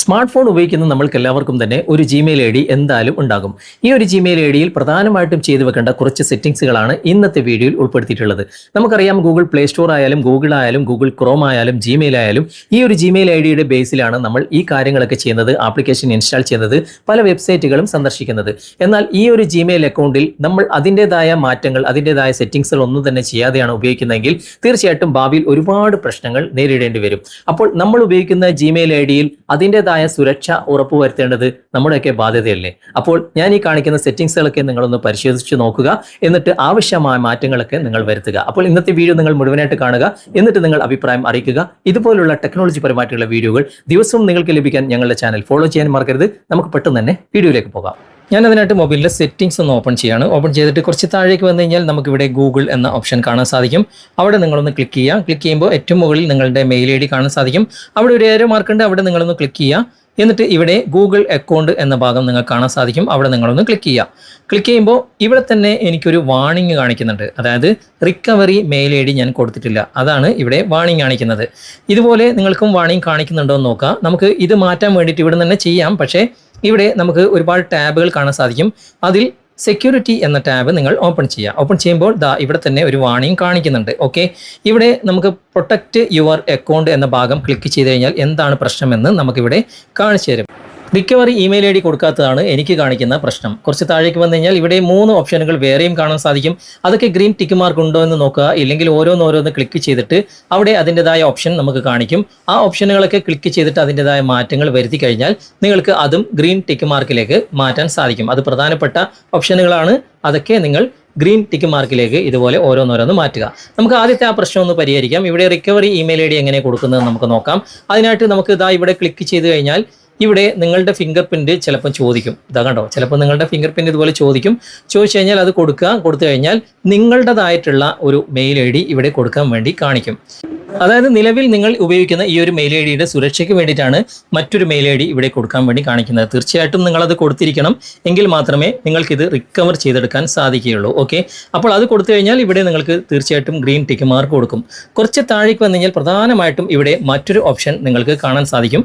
Smart phone ഉപയോഗിക്കുന്ന നമ്മൾക്ക് എല്ലാവർക്കും തന്നെ ഒരു ജിമെയിൽ ഐ ഡി എന്തായാലും ഉണ്ടാകും. ഈ ഒരു ജിമെയിൽ ഐ ഡിയിൽ പ്രധാനമായിട്ടും ചെയ്തു വെക്കേണ്ട കുറച്ച് സെറ്റിംഗ്സുകളാണ് ഇന്നത്തെ വീഡിയോയിൽ ഉൾപ്പെടുത്തിയിട്ടുള്ളത്. നമുക്കറിയാം ഗൂഗിൾ പ്ലേ സ്റ്റോർ ആയാലും ഗൂഗിൾ ആയാലും ഗൂഗിൾ ക്രോം ആയാലും ജിമെയിൽ ആയാലും ഈ ഒരു ജിമെയിൽ ഐ ഡിയുടെ ബേസിലാണ് നമ്മൾ ഈ കാര്യങ്ങളൊക്കെ ചെയ്യുന്നത് ആപ്ലിക്കേഷൻ ഇൻസ്റ്റാൾ ചെയ്യുന്നത് പല വെബ്സൈറ്റുകളും സന്ദർശിക്കുന്നത്. എന്നാൽ ഈ ഒരു ജിമെയിൽ അക്കൗണ്ടിൽ നമ്മൾ അതിന്റെതായ മാറ്റങ്ങൾ അതിന്റെതായ സെറ്റിംഗ്സുകൾ ഒന്നും തന്നെ ചെയ്യാതെയാണ് ഉപയോഗിക്കുന്നതെങ്കിൽ തീർച്ചയായിട്ടും ഭാവിയിൽ ഒരുപാട് പ്രശ്നങ്ങൾ നേരിടേണ്ടി വരും. അപ്പോൾ നമ്മൾ ഉപയോഗിക്കുന്ന ജിമെയിൽ ഐ ഡിയിൽ അതിന്റെതായ സുരക്ഷ ഉറപ്പുവരുത്തേണ്ടത് നമ്മുടെയൊക്കെ ബാധ്യതയല്ലേ? അപ്പോൾ ഞാൻ ഈ കാണിക്കുന്ന സെറ്റിംഗ്സുകളൊക്കെ നിങ്ങളൊന്ന് പരിശോധിച്ച് നോക്കുക. എന്നിട്ട് ആവശ്യമായ മാറ്റങ്ങളൊക്കെ നിങ്ങൾ വരുത്തുക. അപ്പോൾ ഇന്നത്തെ വീഡിയോ നിങ്ങൾ മുഴുവനായിട്ട് കാണുക. എന്നിട്ട് നിങ്ങൾ അഭിപ്രായം അറിയിക്കുക. ഇതുപോലുള്ള ടെക്നോളജി പരമായിട്ടുള്ള വീഡിയോകൾ ദിവസവും നിങ്ങൾക്ക് ലഭിക്കാൻ ഞങ്ങളുടെ ചാനൽ ഫോളോ ചെയ്യാൻ മറക്കരുത്. നമുക്ക് പെട്ടെന്ന് തന്നെ വീഡിയോയിലേക്ക് പോകാം. ഞാൻ അതിനായിട്ട് മൊബൈലിലെ സെറ്റിംഗ്സ് ഒന്ന് ഓപ്പൺ ചെയ്യാണ്. ഓപ്പൺ ചെയ്തിട്ട് കുറച്ച് താഴേക്ക് വന്നു കഴിഞ്ഞാൽ നമുക്കിവിടെ ഗൂഗിൾ എന്ന ഓപ്ഷൻ കാണാൻ സാധിക്കും. അവിടെ നിങ്ങളൊന്ന് ക്ലിക്ക് ചെയ്യുക. ക്ലിക്ക് ചെയ്യുമ്പോൾ ഏറ്റവും മുകളിൽ നിങ്ങളുടെ മെയിൽ ഐ ഡി കാണാൻ സാധിക്കും. അവിടെ ഒരു ഏരോ മാർക്കുണ്ട് അവിടെ നിങ്ങളൊന്ന് ക്ലിക്ക് ചെയ്യുക. എന്നിട്ട് ഇവിടെ ഗൂഗിൾ അക്കൗണ്ട് എന്ന ഭാഗം നിങ്ങൾക്ക് കാണാൻ സാധിക്കും. അവിടെ നിങ്ങളൊന്ന് ക്ലിക്ക് ചെയ്യുക. ക്ലിക്ക് ചെയ്യുമ്പോൾ ഇവിടെ തന്നെ എനിക്കൊരു വാണിംഗ് കാണിക്കുന്നുണ്ട്. അതായത് റിക്കവറി മെയിൽ ഐ ഡി ഞാൻ കൊടുത്തിട്ടില്ല. അതാണ് ഇവിടെ വാണിംഗ് കാണിക്കുന്നത്. ഇതുപോലെ നിങ്ങൾക്കും വാണിംഗ് കാണിക്കുന്നുണ്ടോ എന്ന് നോക്കാം. നമുക്ക് ഇത് മാറ്റാൻ വേണ്ടിയിട്ട് ഇവിടെ തന്നെ ചെയ്യാം. പക്ഷേ ഇവിടെ നമുക്ക് ഒരുപാട് ടാബുകൾ കാണാൻ സാധിക്കും. അതിൽ സെക്യൂരിറ്റി എന്ന ടാബ് നിങ്ങൾ ഓപ്പൺ ചെയ്യുക. ഓപ്പൺ ചെയ്യുമ്പോൾ ദാ ഇവിടെ തന്നെ ഒരു വാണിംഗ് കാണിക്കുന്നുണ്ട്. ഓക്കെ ഇവിടെ നമുക്ക് പ്രൊട്ടക്റ്റ് യുവർ അക്കൗണ്ട് എന്ന ഭാഗം ക്ലിക്ക് ചെയ്ത് കഴിഞ്ഞാൽ എന്താണ് പ്രശ്നമെന്ന് നമുക്കിവിടെ കാണിച്ചു തരും. റിക്കവറി ഇമെയിൽ ഐ ഡി കൊടുക്കാത്തതാണ് എനിക്ക് കാണിക്കുന്ന പ്രശ്നം. കുറച്ച് താഴേക്ക് വന്നു കഴിഞ്ഞാൽ ഇവിടെ മൂന്ന് ഓപ്ഷനുകൾ വേറെയും കാണാൻ സാധിക്കും. അതൊക്കെ ഗ്രീൻ ടിക്ക് മാർക്ക് ഉണ്ടോ എന്ന് നോക്കുക. ഇല്ലെങ്കിൽ ഓരോന്നോരോന്ന് ക്ലിക്ക് ചെയ്തിട്ട് അവിടെ അതിന്റെതായ ഓപ്ഷൻ നമുക്ക് കാണിക്കും. ആ ഓപ്ഷനുകളൊക്കെ ക്ലിക്ക് ചെയ്തിട്ട് അതിന്റെതായ മാറ്റങ്ങൾ വരുത്തി കഴിഞ്ഞാൽ നിങ്ങൾക്ക് അതും ഗ്രീൻ ടിക്ക് മാർക്കിലേക്ക് മാറ്റാൻ സാധിക്കും. അത് പ്രധാനപ്പെട്ട ഓപ്ഷനുകളാണ് അതൊക്കെ നിങ്ങൾ ഗ്രീൻ ടിക്ക് മാർക്കിലേക്ക് ഇതുപോലെ ഓരോന്നോരോന്ന് മാറ്റുക. നമുക്ക് ആദ്യത്തെ ആ പ്രശ്നം ഒന്ന് പരിഹരിക്കാം. ഇവിടെ റിക്കവറി ഇമെയിൽ ഐ ഡി എങ്ങനെ കൊടുക്കുന്നത് നമുക്ക് നോക്കാം. അതിനായിട്ട് നമുക്ക് ഇതാ ഇവിടെ ക്ലിക്ക് ചെയ്ത് കഴിഞ്ഞാൽ ഇവിടെ നിങ്ങളുടെ ഫിംഗർ പ്രിന്റ് ചിലപ്പോൾ ചോദിക്കും. ഇതാ കണ്ടോ? ചിലപ്പോൾ നിങ്ങളുടെ ഫിംഗർ പ്രിന്റ് ഇതുപോലെ ചോദിക്കും. ചോദിച്ചു കഴിഞ്ഞാൽ അത് കൊടുക്കുക. കൊടുത്തു കഴിഞ്ഞാൽ നിങ്ങളുടേതായിട്ടുള്ള ഒരു മെയിൽ ഐ ഡി ഇവിടെ കൊടുക്കാൻ വേണ്ടി കാണിക്കും. അതായത് നിലവിൽ നിങ്ങൾ ഉപയോഗിക്കുന്ന ഈ ഒരു മെയിൽ ഐ ഡിയുടെ സുരക്ഷയ്ക്ക് വേണ്ടിയിട്ടാണ് മറ്റൊരു മെയിൽ ഐ ഡി ഇവിടെ കൊടുക്കാൻ വേണ്ടി കാണിക്കുന്നത്. തീർച്ചയായിട്ടും നിങ്ങളത് കൊടുത്തിരിക്കണം. എങ്കിൽ മാത്രമേ നിങ്ങൾക്കിത് റിക്കവർ ചെയ്തെടുക്കാൻ സാധിക്കുകയുള്ളൂ. ഓക്കെ അപ്പോൾ അത് കൊടുത്തു കഴിഞ്ഞാൽ ഇവിടെ നിങ്ങൾക്ക് തീർച്ചയായിട്ടും ഗ്രീൻ ടിക്ക് മാർക്ക് കൊടുക്കും. കുറച്ച് താഴേക്ക് വന്നു കഴിഞ്ഞാൽ പ്രധാനമായിട്ടും ഇവിടെ മറ്റൊരു ഓപ്ഷൻ നിങ്ങൾക്ക് കാണാൻ സാധിക്കും.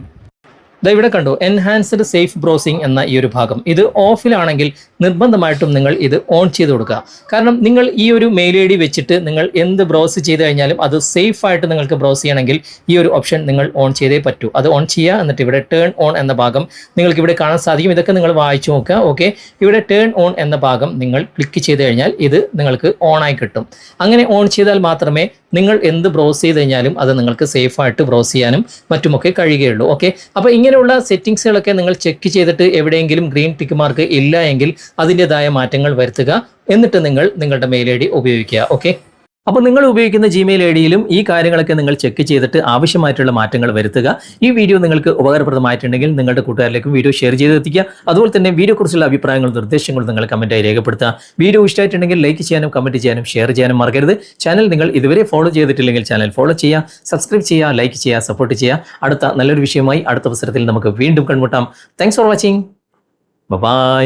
ദാ ഇവിടെ കണ്ടു എൻഹാൻസ്ഡ് സേഫ് ബ്രൗസിംഗ് എന്ന ഈ ഒരു ഭാഗം. ഇത് ഓഫിലാണെങ്കിൽ നിർബന്ധമായിട്ടും നിങ്ങൾ ഇത് ഓൺ ചെയ്ത് കൊടുക്കുക. കാരണം നിങ്ങൾ ഈ ഒരു മെയിൽ ഐ ഡി വെച്ചിട്ട് നിങ്ങൾ എന്ത് ബ്രൗസ് ചെയ്ത് കഴിഞ്ഞാലും അത് സേഫ് ആയിട്ട് നിങ്ങൾക്ക് ബ്രൗസ് ചെയ്യണമെങ്കിൽ ഈ ഒരു ഓപ്ഷൻ നിങ്ങൾ ഓൺ ചെയ്തേ പറ്റൂ. അത് ഓൺ ചെയ്യുക എന്നിട്ട് ഇവിടെ ടേൺ ഓൺ എന്ന ഭാഗം നിങ്ങൾക്ക് ഇവിടെ കാണാൻ സാധിക്കും. ഇതൊക്കെ നിങ്ങൾ വായിച്ചു നോക്കുക ഓക്കെ ഇവിടെ ടേൺ ഓൺ എന്ന ഭാഗം നിങ്ങൾ ക്ലിക്ക് ചെയ്ത് കഴിഞ്ഞാൽ ഇത് നിങ്ങൾക്ക് ഓൺ ആയി കിട്ടും. അങ്ങനെ ഓൺ ചെയ്താൽ മാത്രമേ നിങ്ങൾ എന്ത് ബ്രൗസ് ചെയ്ത് കഴിഞ്ഞാലും അത് നിങ്ങൾക്ക് സേഫായിട്ട് ബ്രൗസ് ചെയ്യാനും മറ്റുമൊക്കെ കഴിയുകയുള്ളൂ ഓക്കെ അപ്പോൾ ഇങ്ങനെയുള്ള സെറ്റിങ്സുകളൊക്കെ നിങ്ങൾ ചെക്ക് ചെയ്തിട്ട് എവിടെയെങ്കിലും ഗ്രീൻ ടിക്ക് മാർക്ക് ഇല്ല എങ്കിൽ അതിന്റെതായ മാറ്റങ്ങൾ വരുത്തുക. എന്നിട്ട് നിങ്ങൾ നിങ്ങളുടെ മെയിൽ ഐ ഡി ഉപയോഗിക്കുക. ഓക്കെ അപ്പോൾ നിങ്ങൾ ഉപയോഗിക്കുന്ന ജിമെയിൽ ഐ ഡിയിലും ഈ കാര്യങ്ങളൊക്കെ നിങ്ങൾ ചെക്ക് ചെയ്തിട്ട് ആവശ്യമായിട്ടുള്ള മാറ്റങ്ങൾ വരുത്തുക. ഈ വീഡിയോ നിങ്ങൾക്ക് ഉപകാരപ്രദമായിട്ടുണ്ടെങ്കിൽ നിങ്ങളുടെ കൂട്ടുകാരിലേക്കും വീഡിയോ ഷെയർ ചെയ്തെത്തിക്കുക അതുപോലെ തന്നെ വീഡിയോക്കുറിച്ചുള്ള അഭിപ്രായങ്ങളും നിർദ്ദേശങ്ങളും നിങ്ങൾ കമന്റായി രേഖപ്പെടുത്തുക. വീഡിയോ ഇഷ്ടമായിട്ടുണ്ടെങ്കിൽ ലൈക്ക് ചെയ്യാനും കമന്റ് ചെയ്യാനും ഷെയർ ചെയ്യാനും മറക്കരുത്. ചാനൽ നിങ്ങൾ ഇതുവരെ ഫോളോ ചെയ്തിട്ടില്ലെങ്കിൽ ചാനൽ ഫോളോ ചെയ്യുക. സബ്സ്ക്രൈബ് ചെയ്യുക ലൈക്ക് ചെയ്യുക സപ്പോർട്ട് ചെയ്യുക. അടുത്ത നല്ലൊരു വിഷയമായി അടുത്ത അവസരത്തിൽ നമുക്ക് വീണ്ടും കൺമുട്ടാം താങ്ക്സ് ഫോർ വാച്ചിങ് ബൈ